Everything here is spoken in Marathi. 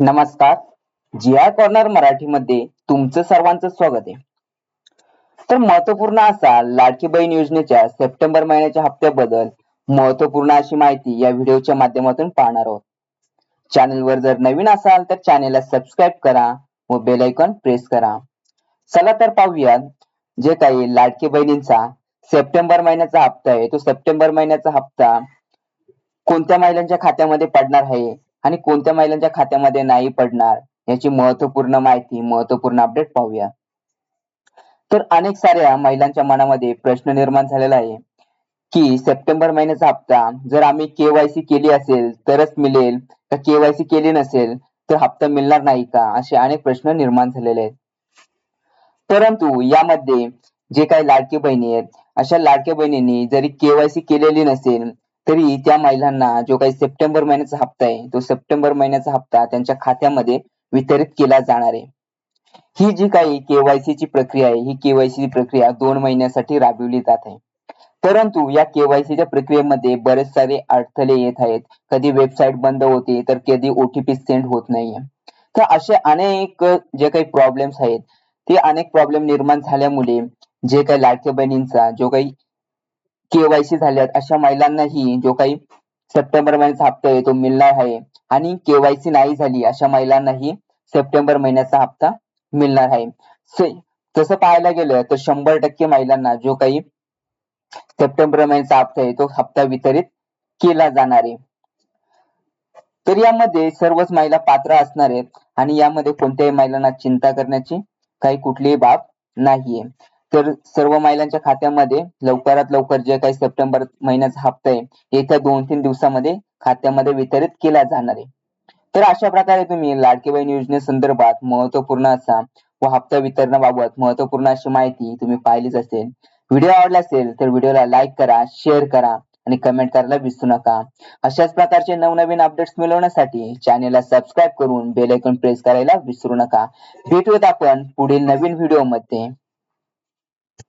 नमस्कार. जी आय कॉर्नर मराठीमध्ये तुमचं सर्वांचं स्वागत आहे. तर महत्त्वपूर्ण असा लाडकी बहीण योजनेच्या सप्टेंबर महिन्याच्या हप्त्याबद्दल महत्त्वपूर्ण अशी माहिती या व्हिडिओच्या माध्यमातून पाहणार आहोत. चॅनलवर जर नवीन असाल तर चॅनेलला सबस्क्राईब करा व बेल आयकॉन प्रेस करा. चला तर पाहूयात जे काही लाडकी बहिणींचा सप्टेंबर महिन्याचा हप्ता आहे तो सप्टेंबर महिन्याचा हप्ता कोणत्या महिलांच्या खात्यामध्ये पडणार आहे आणि कोणत्या महिलांच्या खात्यामध्ये नाही पडणार याची महत्त्वपूर्ण माहिती महत्त्वपूर्ण अपडेट पाहूया. तर अनेक साऱ्या महिलांच्या मनामध्ये प्रश्न निर्माण झालेला आहे की सप्टेंबर महिन्याचा हप्ता जर आम्ही केवायसी केली असेल तरच मिळेल का केवायसी केली नसेल तर हप्ता मिळणार नाही का असे अनेक प्रश्न निर्माण झालेले आहेत. परंतु यामध्ये जे काही लाडकी बहिणी आहेत अशा लाडक्या बहिणींनी जरी केवायसी केलेली नसेल तरी त्या महिलांना जो काही सप्टेंबर महिन्याचा हप्ता आहे तो सप्टेंबर महिन्याचा हप्ता त्यांच्या खात्यामध्ये वितरित केला जाणार आहे. ही जी काही केवायसी ची प्रक्रिया आहे ही केवायसी प्रक्रिया दोन महिन्यासाठी राबविली जात आहे. परंतु या केवायसीच्या प्रक्रियेमध्ये बरेच सारे अडथळे येत आहेत. कधी वेबसाईट बंद होते तर कधी ओटीपी सेंड होत नाहीये. तर असे अनेक जे काही प्रॉब्लेम्स आहेत ते अनेक प्रॉब्लेम निर्माण झाल्यामुळे जे काही लाडक्या बहिणींचा जो काही केवायसी झाल्यात. अशा महिलांनाही जो काही सप्टेंबर महिन्याचा हप्ता आहे तो मिळणार आहे. आणि केवायसी नाही झाली अशा महिलांनाही सप्टेंबर महिन्याचा हप्ता मिळणार आहे. तसं पाहायला गेलं तर शंभर टक्के महिलांना जो काही सप्टेंबर महिन्याचा हप्ता आहे तो हप्ता वितरित केला जाणार आहे. तर यामध्ये सर्वच महिला पात्र असणार आहेत. आणि यामध्ये कोणत्याही महिलांना चिंता करण्याची काही कुठलीही बाब नाहीये. तर सर्व महिलांच्या खात्यामध्ये लवकरात लवकर जे काही सप्टेंबर महिन्याचा हप्ता आहे येत्या दोन तीन दिवसामध्ये खात्यामध्ये वितरित केला जाणार आहे. तर अशा प्रकारे तुम्ही लाडकी बहीण योजनेसंदर्भात महत्त्वपूर्ण असा व हप्ता वितरणाबाबत महत्त्वपूर्ण अशी माहिती तुम्ही पाहिलीच असेल. व्हिडिओ आवडला असेल तर व्हिडिओला लाईक करा शेअर करा आणि कमेंट करायला विसरू नका. अशाच प्रकारचे नवनवीन अपडेट्स मिळवण्यासाठी चॅनेलला सबस्क्राईब करून बेल आयकॉन प्रेस करायला विसरू नका. भेटूयात आपण पुढील नवीन व्हिडिओमध्ये